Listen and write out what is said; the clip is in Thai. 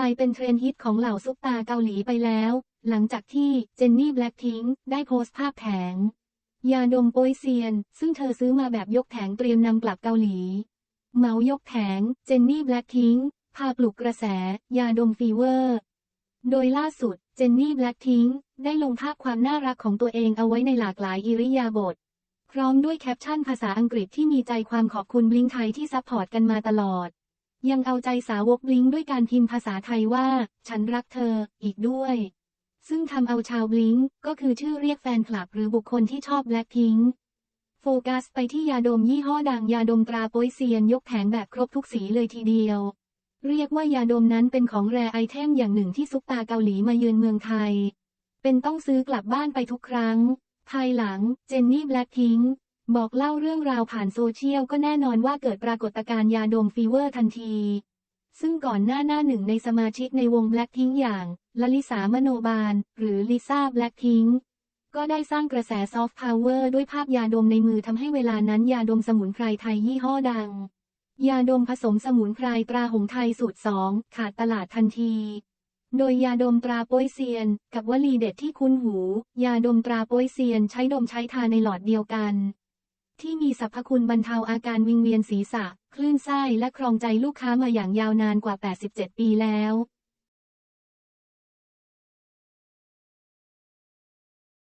ลายเป็นเทรนด์ฮิตของเหล่าซุปตาเกาหลีไปแล้ว หลังจากที่เจนนี่แบล็กพิงได้โพสต์ภาพแผง ยาดมโปยเซียน ซึ่งเธอซื้อมาแบบยกแผงเตรียมนำกลับเกาหลี เมายกแผงเจนนี่แบล็กพิงพาปลุกกระแส ยาดมฟีเวอร์ โดยล่าสุดเจนนี่แบล็กพิงได้ลงภาพความน่ารักของตัวเองเอาไว้ในหลากหลายอิริยาบถพร้อมด้วยแคปชั่นภาษาอังกฤษที่มีใจความขอบคุณบลิงไทยที่ซัพพอร์ตกันมาตลอด ยังเอาใจสาวกบลิงด้วยการพิมพ์ภาษาไทยว่า ฉันรักเธอ อีกด้วย ซึ่งทำเอาชาวบลิงก็คือชื่อเรียกแฟนคลับหรือบุคคลที่ชอบแบล็คพิงค์โฟกัสไปที่ยาดมยี่ห้อดังยาดมตราโปยเซียนยกแผงแบบครบทุกสีเลยทีเดียว เรียกว่ายาดมนั้นเป็นของแรไอเทมอย่างหนึ่งที่ซุปตาเกาหลีมาเยือนเมืองไทย เป็นต้องซื้อกลับบ้านไปทุกครั้ง ภายหลัง เจนนี่แบล็คพิงค์ บอกเล่าเรื่องราวผ่านโซเชียลก็แน่นอนว่าเกิดปรากฏการณ์ยาดมฟีเวอร์ทันที ซึ่งก่อนหน้าหน้าหนึ่งในสมาชิกในวงแบล็คพิงอย่างลลิสามโนบาล หรือลิซ่าแบล็คพิงก็ได้สร้างกระแสซอฟต์พาวเวอร์ด้วยภาพยาดมในมือทำให้เวลานั้นยาดมสมุนไพรไทยยี่ห้อดัง ยาดมผสมสมุนไพรตราหงส์ไทยสูตรสองขาดตลาดทันที โดยยาดมตราโป้ยเซียน กับวลีเด็ดที่คุ้นหู ยาดมตราโป้ยเซียนใช้ดมใช้ทาในหลอดเดียวกัน ที่มีสรรพคุณบรรเทาอาการวิงเวียนศีรษะ คลื่นไส้และครองใจลูกค้ามาอย่างยาวนานกว่า 87 ปีแล้ว